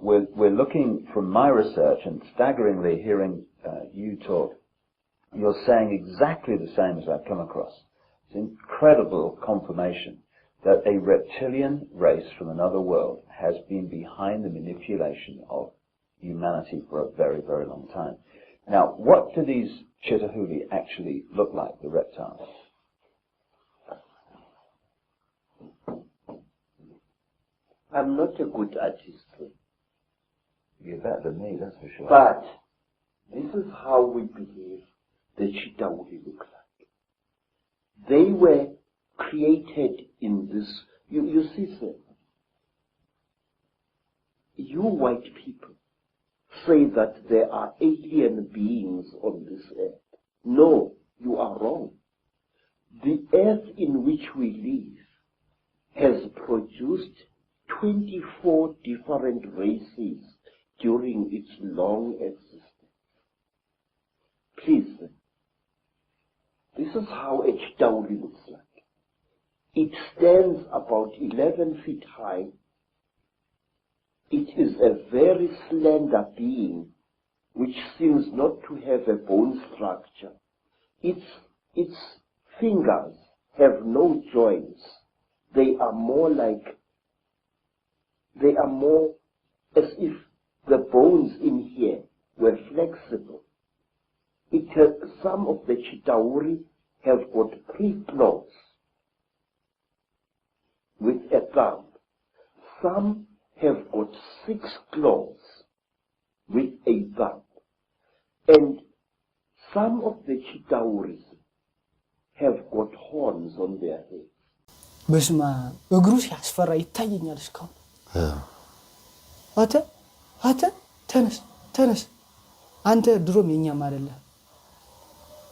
we're, we're looking from my research and staggeringly hearing uh, you talk, you're saying exactly the same as I've come across. It's incredible confirmation that a reptilian race from another world has been behind the manipulation of humanity for a very, very long time. Now, what do these Chitahuli actually look like, the reptiles? I'm not a good artist, You're better than me, that's for sure. but this is how we believe the Chitawuli look like. They were created in this. You, you see, sir, you white people say that there are alien beings on this earth. No, you are wrong. The earth in which we live has produced 24 different races during its long existence. Please, this is how a Chitauri looks like. It stands about 11 feet high. It is a very slender being which seems not to have a bone structure. Its, its fingers have no joints. They are more like, they are more as if the bones in here were flexible. It has, some of the Chitauri have got three claws with a thumb. Some have got six claws with a thumb. And some of the Chitauris have got horns on their heads. በስማ እግሩ ሲያስፈራ ይታየኛል እስካሁን። አተ አተ ተነስ ተነስ፣ አንተ ድሮም የኛም አይደለህ።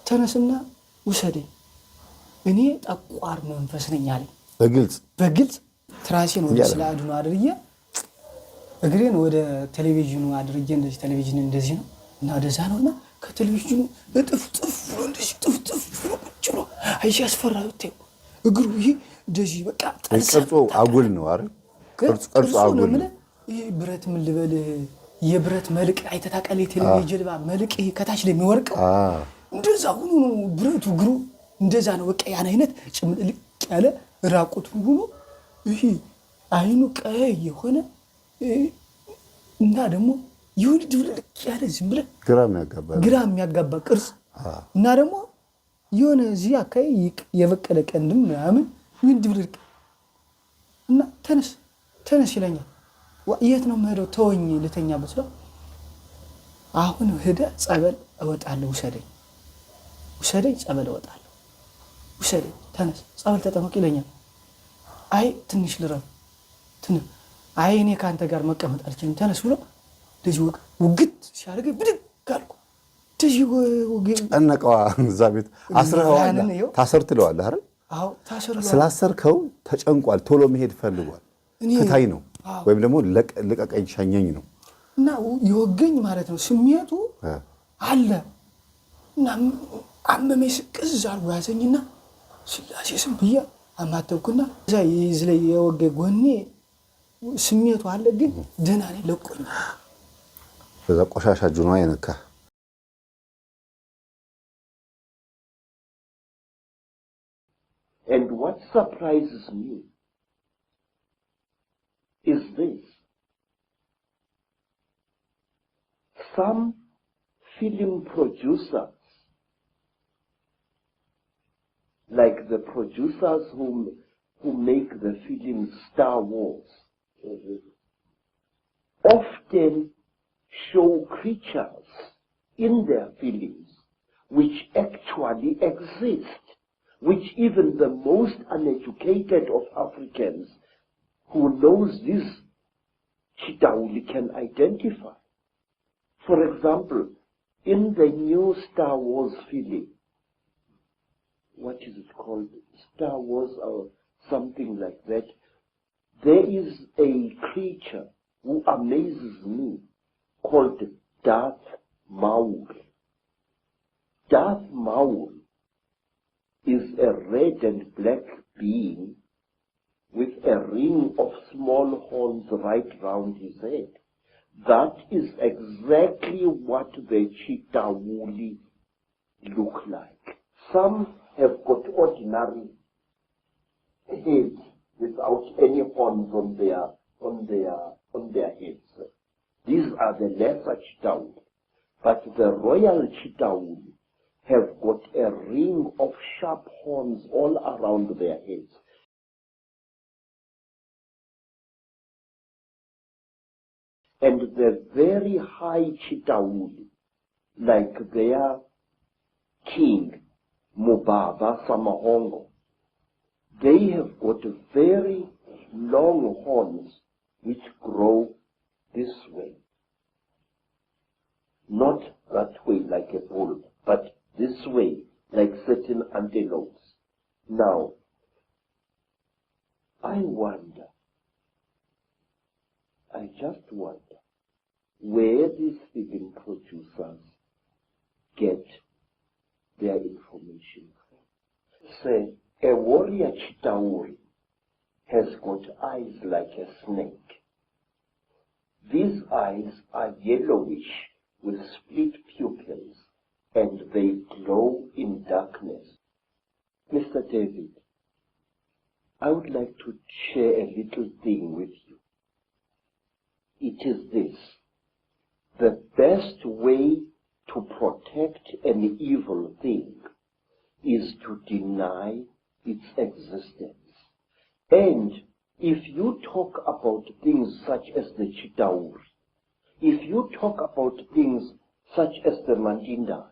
ተነስና ውሰደኝ፣ እኔ ጠቋር መንፈስ ነኝ አለኝ። በግልጽ በግልጽ ትራሴን ወደ ስለ አድኖ አድርጌ እግሬን ወደ ቴሌቪዥኑ አድርጌ እንደዚህ ቴሌቪዥን እንደዚህ ነው እና ወደዛ ነው እና ከቴሌቪዥኑ እጥፍ ጥፍ ብሎ እንደዚህ ጥፍ ጥፍ ብሎ ቁጭ ብሎ አይ ሲያስፈራ ብታዩ እግሩ ይሄ እንደዚህ በቃ ቅርጹ አጉል ነው አይደል? ቅርጹ አጉል ነው። ይሄ ብረት ምን ልበልህ የብረት መልቅ አይተህ ታውቃለህ? የቴሌቪዥን ጀልባ መልቅ ከታች ላይ የሚወርቀው እንደዛ ሆኖ ነው ብረቱ እግሩ እንደዛ ነው። በቃ ያን አይነት ጭምልቅ ያለ ራቁት ሆኖ ይሄ አይኑ ቀይ የሆነ እ፣ እና ደግሞ ይሁን ድብልቅ ያለ ዝም ብለህ ግራ የሚያጋባ ቅርጽ። እና ደግሞ የሆነ እዚህ አካባቢ የበቀለ ቀንድም ምናምን ይሁን ድብልቅ እና ተነስ ተነስ ይለኛል። የት ነው የምሄደው? ተወኝ ልተኛ በስለው አሁን ሄደ ጸበል እወጣለሁ፣ ውሰደኝ ውሰደኝ፣ ጸበል እወጣለሁ፣ ውሰደኝ፣ ተነስ ጸበል ተጠመቅ ይለኛል። አይ ትንሽ ልረፍ ትን አይ እኔ ከአንተ ጋር መቀመጥ አልችልም፣ ተነስ ብሎ እንደዚህ ውግት ሲያደርገኝ ብድግ አልኩ። ጨነቀዋ እዛ ቤት አስረኸዋል። ታሰር ትለዋለህ አይደል? ስላሰርከው ተጨንቋል። ቶሎ መሄድ ፈልጓል። ፍታይ ነው ወይም ደግሞ ልቀቀኝ ሸኘኝ ነው። እና የወገኝ ማለት ነው ስሜቱ አለ እና አመመኝ። ስቅዝ አርጎ ያዘኝና ስላሴ ስም ብዬ አማተብኩና እዛ ይዝ ላይ የወገ ጎኔ ስሜቱ አለ፣ ግን ደህና ነኝ ለቆኛል። በዛ ቆሻሻ ጁኗ የነካ And what surprises me is this. Some film producers, like the producers who, who make the film Star Wars, often show creatures in their films which actually exist, which even the most uneducated of Africans who knows this Chitauli can identify. For example, in the new Star Wars film, what is it called? Star Wars or something like that. There is a creature who amazes me called Darth Maul. Darth Maul is a red and black being with a ring of small horns right round his head. That is exactly what the cheetah Chitawuli look like. Some have got ordinary heads without any horns on their on their on their heads. These are the lesser Chitawuli. But the royal Chitawuli have got a ring of sharp horns all around their heads. And the very high Chitawuli, like their king, Mubaba Samahongo, they have got very long horns which grow this way. Not that way like a bull, but this way like certain antelopes. Now, I wonder, I just wonder, where these film producers get their information from. Say, a warrior Chitauri has got eyes like a snake. These eyes are yellowish with split pupils and they glow in darkness. Mr. David, I would like to share a little thing with you. It is this. The best way to protect an evil thing is to deny its existence. And if you talk about things such as the Chitauri, if you talk about things such as the Mandinda,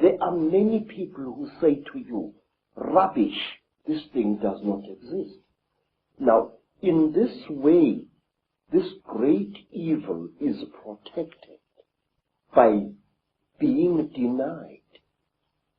there are many people who say to you, rubbish, this thing does not exist. Now, in this way, this great evil is protected by being denied.